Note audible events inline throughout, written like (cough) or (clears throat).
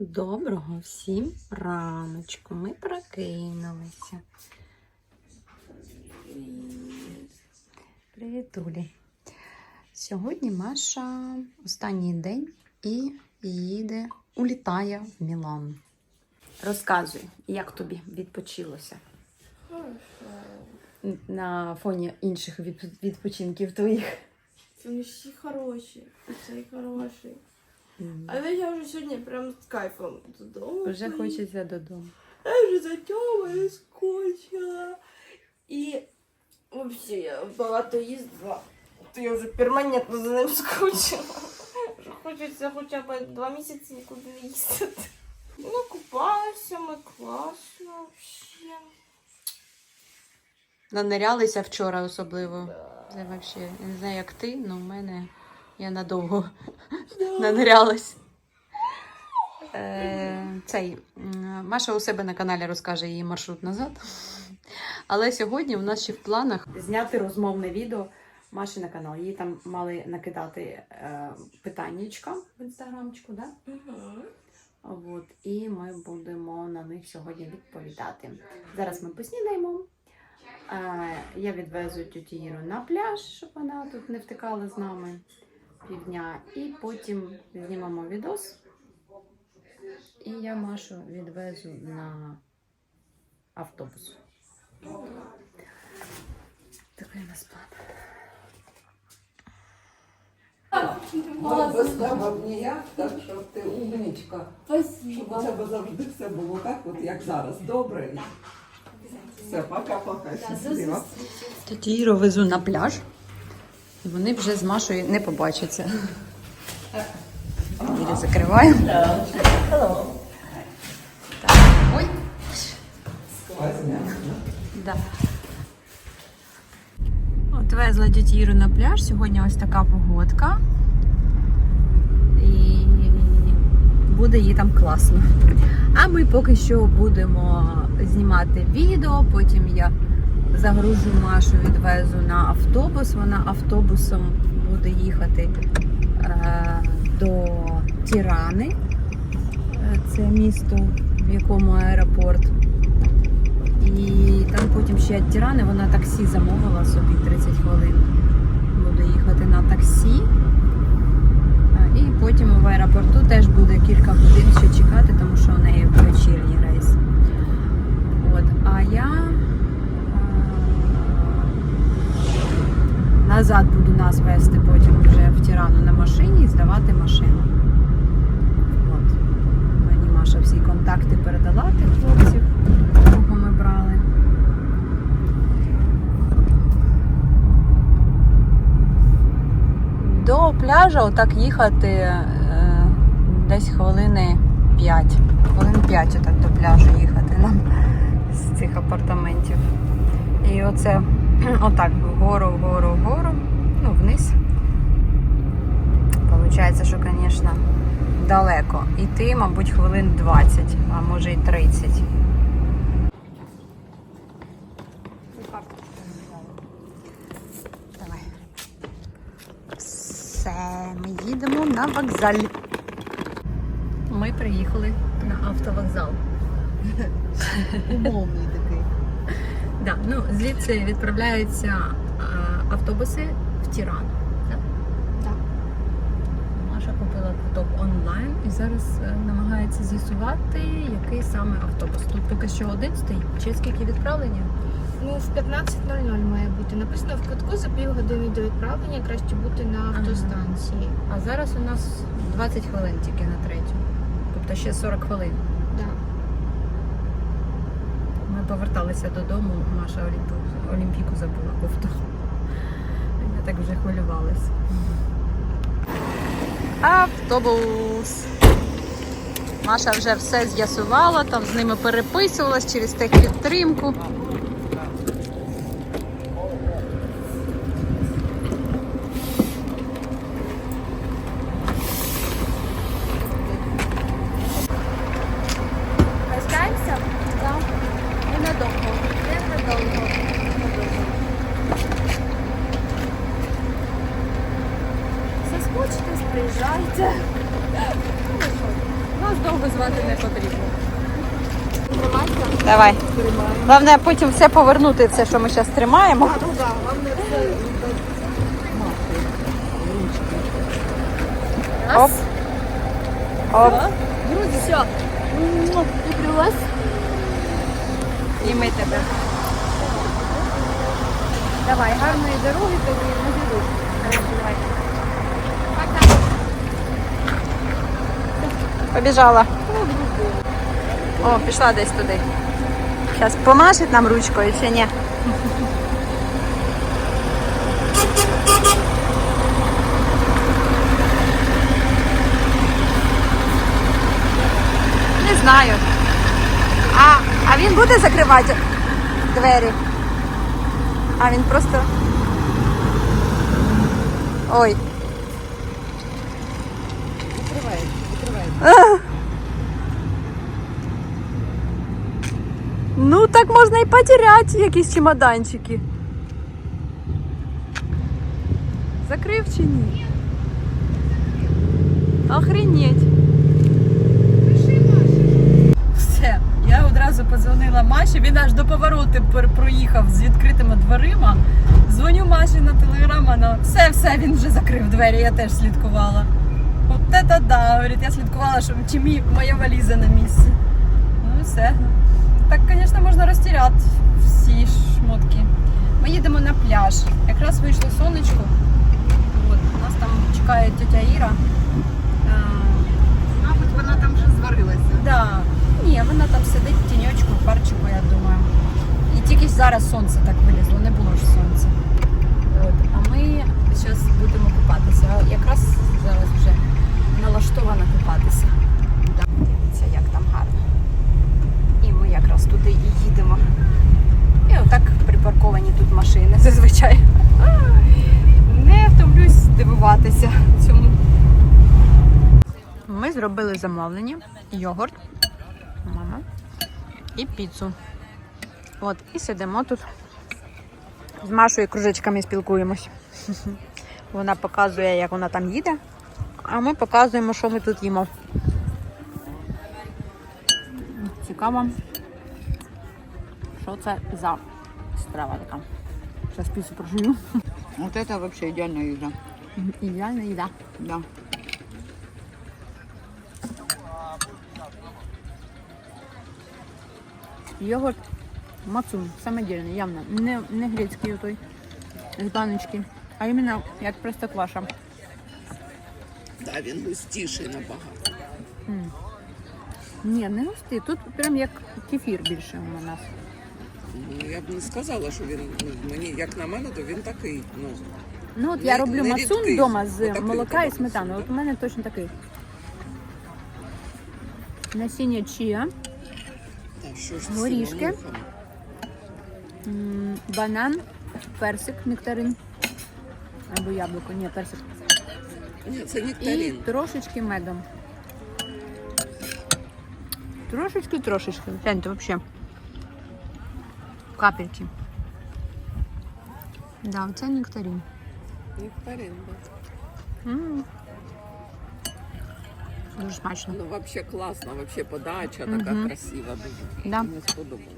Доброго всім раночку. Ми прокинулися. Привіт, Улі. Сьогодні Маша останній день і їде, улітає в Мілан. Розказуй, як тобі відпочилося на фоні інших відпочинків твоїх. Всі хороші, цей хороший. Але я вже сьогодні прям з кайфом додому. Вже поїду. хочеться додому. Я вже за Тьомою скучила. І взагалі я багато їздила, то я вже перманентно за ним скучила. Вже Хочеться хоча б два місяці нікуди не їздити. Ну, купалися ми класно взагалі. Нанирялися вчора особливо. Це взагалі, я не знаю, як ти, але в мене я надовго нанирялась. Е, цей, Маша у себе на каналі розкаже її маршрут назад. Але сьогодні у нас ще в планах зняти розмовне відео Маші на канал. Її там мали накидати е, питаннячка в інстаграмчику, да? От, і ми будемо на них сьогодні відповідати. Зараз ми поснідаємо. Е, Я відвезу тютю Іру на пляж, щоб вона тут не втикала з нами півдня. І потім знімемо відос. І я Машу відвезу на автобус. Такий у нас план. Без тебе б ніяк, так що ти умничка. Щоб у тебе завжди все було так, от як зараз. Добре. Все, пока-пока. Тетю везу на пляж. І вони вже з Машою не побачаться. Іру закриваємо. Так. Ой. Да. От везла тітю Іру на пляж. Сьогодні ось така погодка. І буде їй там класно. А ми поки що будемо знімати відео, потім я загружу Машу, відвезу на автобус. Вона автобусом буде їхати е, до Тірани. Е, Це місто, в якому аеропорт. І там потім ще Тірани вона таксі замовила собі 30 хвилин. Буде їхати на таксі. І потім в аеропорту теж буде кілька годин ще чекати, тому що у неї вечірній рейс. От. А я а, назад буду нас вести потім вже в Тірану на машині і здавати машину. От. Мені Маша всі контакти передала тих хлопців кого ми брали. До пляжа отак їхати е, десь хвилини 5. Хвилин 5 отак до пляжу їхати нам з цих апартаментів. І оце (clears throat) отак вгору, вгору, вгору, ну вниз. Получається, що, звісно, далеко. Іти, мабуть, хвилин 20, а може й 30. Давай. Все, ми їдемо на вокзаль. Ми приїхали на автовокзал. (laughs) Умовний такий. Да, ну, звідси відправляються е, автобуси в Тіран. Да? Маша купила квиток онлайн і зараз е, намагається з'ясувати, який саме автобус. Тут поки що один стоїть. Чи скільки відправлення? Ну, в 15.00 має бути. Написано в квитку за півгодини до відправлення краще бути на автостанції. А зараз у нас 20 хвилин тільки на третю. Тобто ще 40 хвилин. Да. Поверталися додому, Маша Олімпі... Олімпійку забула кофту. Я так вже хвилювалася. Автобус. Маша вже все з'ясувала, там з ними переписувалась через техпідтримку. Прощаємося? Так. Ненадовго. Ненадовго. Соскучитесь, приїжджайте. Ну, що, Нас довго звати не потрібно. Давай. Головне потім все повернути, все, що ми зараз тримаємо. Оп. Оп. Друзі, все. Люблю вас. І ми тебе. Давай, гарної дороги тобі на дорогу. Побіжала. О, пішла десь туди. Зараз помашить нам ручкою чи ні? Не знаю. А, а він буде закривати двері? А він просто. Ой. Відкривай, відкривай. Ну, так можна і потеряти якісь чемоданчики. Закрив чи ні? Охренеть. Все, я одразу подзвонила Маші, він аж до повороту проїхав з відкритими дверима. Дзвоню Маші на телеграм, вона все, все, він вже закрив двері, я теж слідкувала. От це да, говорить, я слідкувала, щоб чи моя валіза на місці. Ну все. Так, звісно, можна розтіряти всі шмотки. Ми їдемо на пляж. Якраз вийшло сонечко. От, нас там чекає тетя Іра. Мабуть, вона там вже зварилася. Да. Ні, вона там сидить в тіньочку, в парчику, я думаю. І тільки зараз сонце так вилізло, не було ж сонця. От. А ми зараз будемо купатися. Якраз зараз вже налаштована купатися. Дивіться, як там гарно. Якраз туди і їдемо. І отак припарковані тут машини зазвичай. Не втомлюсь дивуватися цьому. Ми зробили замовлення, йогурт, мама, і піцу. От, і сидимо тут. З Машою кружечками спілкуємось. (laughs) Вона показує, як вона там їде, а ми показуємо, що ми тут їмо. Цікаво, що це за страва така. Зараз піцу прожую. Вот это вообще идеальная еда. Ідеальна їда. Да. Йогурт мацун, самодільний, явно. Не, не грецький отой з баночки, а іменно як просто кваша. Да, він густіший набагато. Ні, не густий. Тут прям як кефір більше у нас. Ну, я б не сказала, що він ну, мені, як на мене, то він такий. Ну, Ну от Не- я роблю не мацун вдома з Отакий молока і томатний сметаною. От у мене точно такий. Насіння чия, та що ж Горішки. м, банан, персик, нектарин. Або яблуко, ні, персик. Ні, це І нектарин. трошечки медом. Трошечки, трошечки. Гляньте, взагалі. Капельки. Да, це нектарин. Нектарин, да. М. Дуже смачно. Ну, вообще класно, вообще подача Мгм. така красива дуже. Да. Мені сподобалось.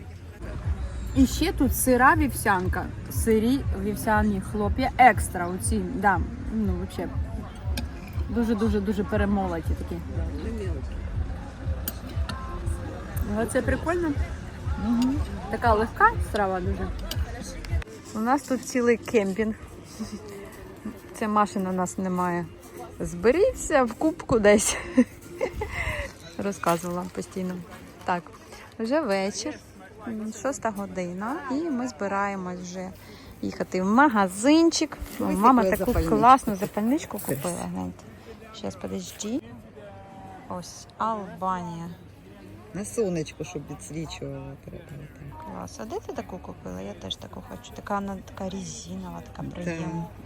І ще тут сира вівсянка, сирі вівсяні хлоп'я екстра. Оці, да, ну взагалі. Дуже-дуже дуже перемолоті такі. Мелко. Але це прикольно. Така легка страва дуже. У нас тут цілий кемпінг. Це машина у нас немає. Зберіться в кубку десь. Розказувала постійно. Так, вже вечір, шоста година, і ми збираємось вже їхати в магазинчик. Мама таку класну запальничку купила. Гляньте. Зараз подожди. Ось Албанія. На сонечко, щоб відсвічувало. треба так. Клас. А де ти таку купила? Я теж таку хочу. Така вона така резинова, така Так,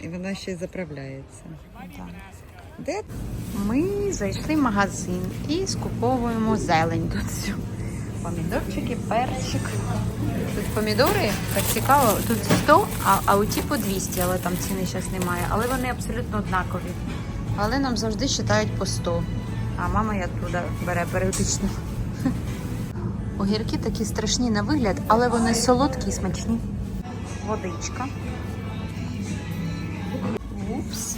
і вона ще й заправляється. Да. Де? Ми зайшли в магазин і скуповуємо зелень тут всю. Помідорчики, перчик. Тут помідори, так цікаво, тут 100, а, а у ті по 200, але там ціни зараз немає. Але вони абсолютно однакові. Але нам завжди вважають по 100. А мама я туди бере періодично. Огірки такі страшні на вигляд, але вони солодкі і смачні. Водичка. Упс.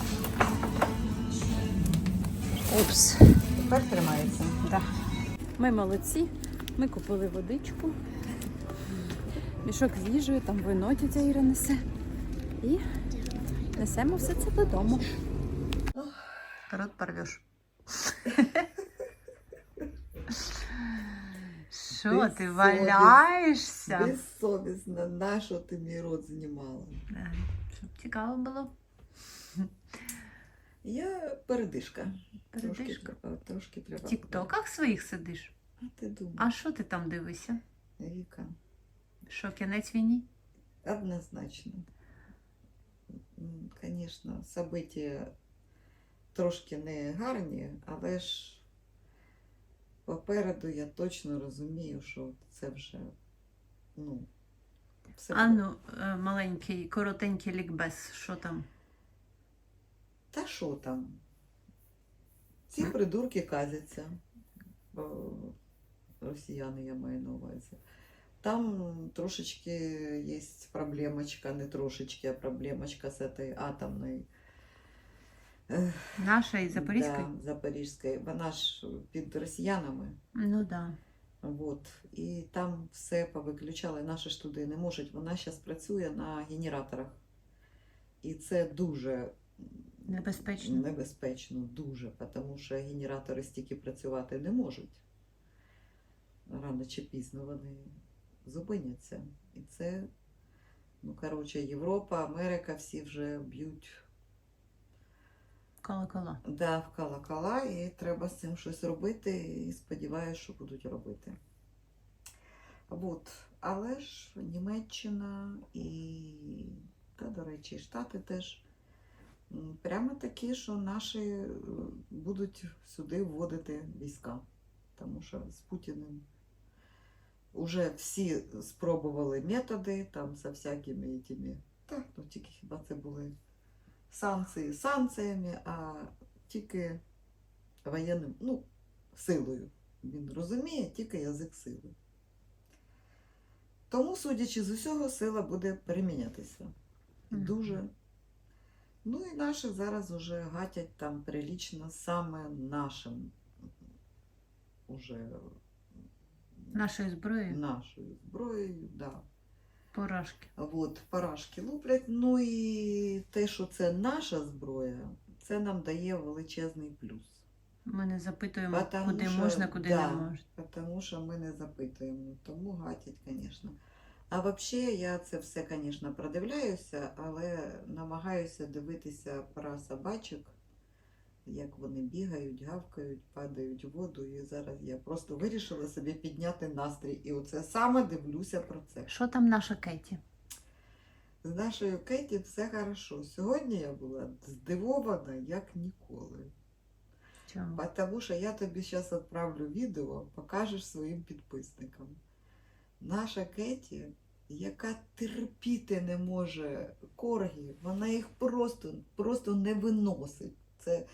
Упс. Тепер тримається. Да. Ми молодці. Ми купили водичку, мішок з їжею, там вино тітя Іра несе. І несемо все це додому. Рот порвеш. (laughs) Що ти валяєшся? Безсовісно, на що ти мій рот знімала? Щоб цікаво було. Я передишка. Передишка. трошки треба. В тіктоках своїх сидиш. А ти думаєш, А що ти там дивишся? Віка? Що, кінець війні? Однозначно. Звісно, события трошки не гарні, але ж попереду я точно розумію, що це вже ну, все А буде. ну, е, маленький, коротенький лікбез, що там? Та що там? Ці придурки казяться. Росіяни я маю на увазі. Там трошечки є проблемочка, не трошечки, а проблемочка з цією атомною. Наша і Запорізька? Да, Запорізької. Вона ж під росіянами. Ну так. Да. От. І там все повиключали. Наші ж туди не можуть. Вона зараз працює на генераторах. І це дуже Небезпечно. Небезпечно, дуже, тому що генератори стільки працювати не можуть. Рано чи пізно вони зупиняться. І це, ну, коротше, Європа, Америка всі вже б'ють Колокола. да, в колокола, і треба з цим щось робити, і сподіваюся, що будуть робити. От. Але ж Німеччина і, та, до речі, Штати теж прямо такі, що наші е, будуть сюди вводити війська. Тому що з Путіним вже всі спробували методи там за всякими тими. Так, ну тільки хіба це були санкції санкціями, а тільки воєнним, ну, силою. Він розуміє тільки язик сили. Тому, судячи з усього, сила буде перемінятися. Дуже. Ну і наші зараз уже гатять там прилічно саме нашим уже Нашою зброєю нашою зброєю, да. Поражки. От, парашки луплять. Ну і те, що це наша зброя, це нам дає величезний плюс. Ми не запитуємо, Потому куди що- можна, куди да. не можна. Тому що ми не запитуємо, тому гатять, звісно. А взагалі я це все, звісно, продивляюся, але намагаюся дивитися про собачок, як вони бігають, гавкають, падають в воду. І зараз я просто вирішила собі підняти настрій. І оце саме дивлюся про це. Що там наша Кеті? З нашою Кеті все хорошо. Сьогодні я була здивована як ніколи. Чому? Тому що я тобі зараз відправлю відео, покажеш своїм підписникам. Наша Кеті, яка терпіти не може коргі, вона їх просто, просто не виносить. Це,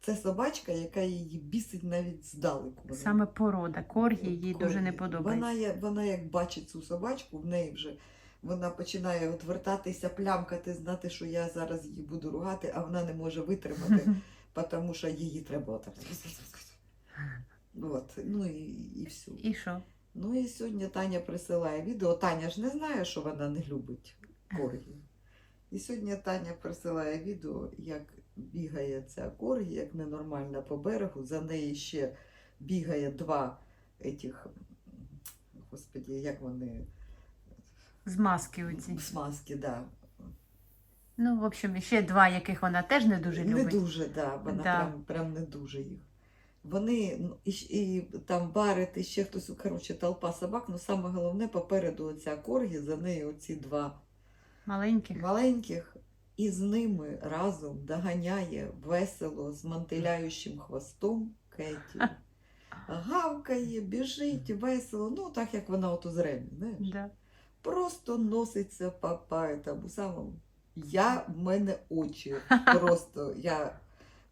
це собачка, яка її бісить навіть здалеку. Саме порода. Коргі їй Коргі. дуже не подобається. Вона, є- вона як бачить цю собачку, в неї вже вона починає відвертатися, плямкати, знати, що я зараз її буду ругати, а вона не може витримати, (laughs) тому що її треба отак. От, ну і, і все. І що? Ну і сьогодні Таня присилає відео. Таня ж не знає, що вона не любить коргі. (laughs) І сьогодні Таня присилає відео, як бігає ця коргі, як ненормальна по берегу. За неї ще бігає два етих, господі, як вони, З маски оці. смазки, да. Ну, в общем, ще два, яких вона теж не дуже любить. Не дуже, да, вона Да. Прям, прям не дуже їх. Вони ну, і, і там барит, і ще хтось, коротше, толпа собак, ну саме головне попереду оця коргі, за нею оці два Маленьких. маленьких, і з ними разом доганяє весело з мантиляючим хвостом Кеті. Гавкає, біжить весело, ну так як вона от у зремі, знаєш. Да. Просто носиться по, по этому самому. Я, в мене очі просто, я,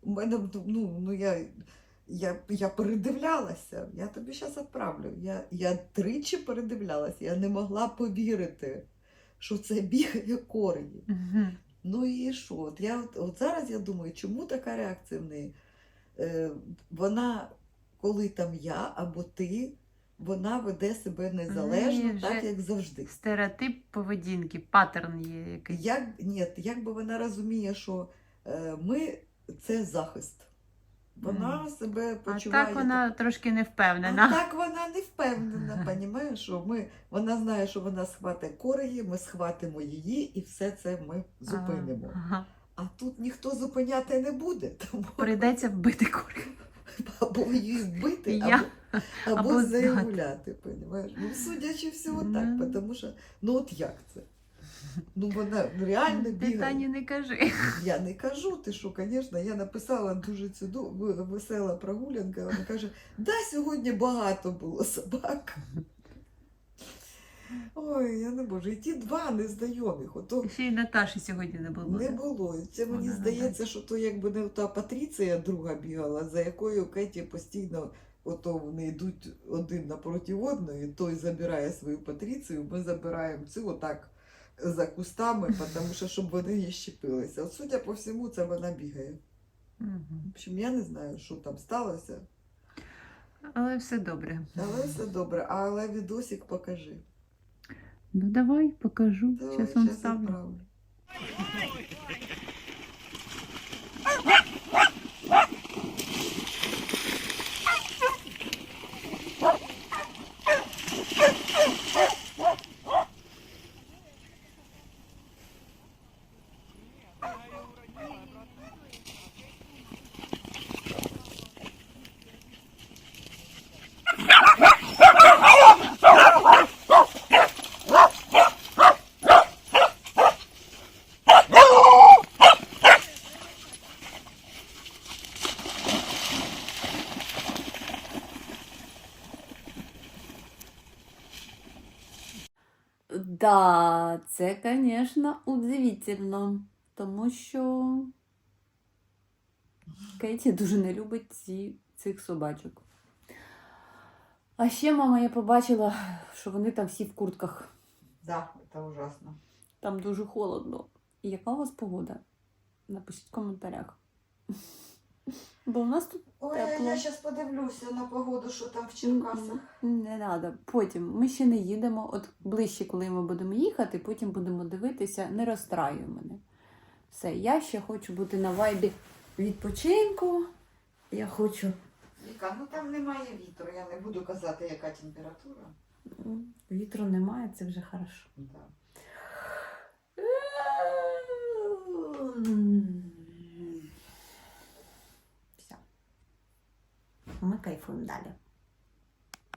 в мене, ну, ну я, Я, я передивлялася, я тобі зараз відправлю. Я, я тричі передивлялася, я не могла повірити, що це бігає корені. Мгм. Ну і що? От, я, от, от зараз я думаю, чому така реакція в неї? Е, вона, коли там я або ти, вона веде себе незалежно, Ні, так як завжди. Стереотип поведінки, паттерн є якийсь. Як, ні, якби вона розуміє, що е, ми це захист. Вона себе А почуває. так вона трошки не А впевнена. так вона не впевнена, понімаєш, що ми, вона знає, що вона схватить кореї, ми схватимо її і все це ми зупинимо. Ага. А тут ніхто зупиняти не буде, тому Прийдеться вбити курку. або її вбити, або, або, Або з нею здати. гуляти, понімаєш? Ну, судячи всього так, тому що, ну от як це? Ну вона реально бігає. Тані не кажи. Я не кажу, ти що, звісно, я написала дуже цю весела прогулянка. Вона каже, да, сьогодні багато було собак. Ой, я не можу. І ті два незнайомих. Ото Ще й Наташі сьогодні не було. не було. Це мені Вона на здається, що то якби не та Патріція друга бігала, за якою Кеті постійно ото вони йдуть один напроти одної, той забирає свою Патріцію, ми забираємо цю отак за кустами, тому що щоб вони її щепилися. От судя по всьому, це вона бігає. Угу. В общем, я не знаю, що там сталося, Але все добре. але все добре. Але відосик покажи. Ну давай, покажу. Давай, Зараз вам ставлю. відправлю. Да, це, звісно, удивительно, тому що Кейті дуже не любить ці, цих собачок. А ще, мама, я побачила, що вони там всі в куртках. Да, це ужасно. Там дуже холодно. І яка у вас погода? Напишіть в коментарях. Бо в нас тут Ой, Тепло. я зараз подивлюся на погоду, що там в Черкасах. Не треба. Потім ми ще не їдемо. От ближче, коли ми будемо їхати, потім будемо дивитися, не розстраюй мене. Все, я ще хочу бути на вайбі відпочинку. Я хочу. Віка, ну там немає вітру, я не буду казати, яка температура. Вітру немає, це вже хорошо. Да. Все. Ми кайфуємо далі.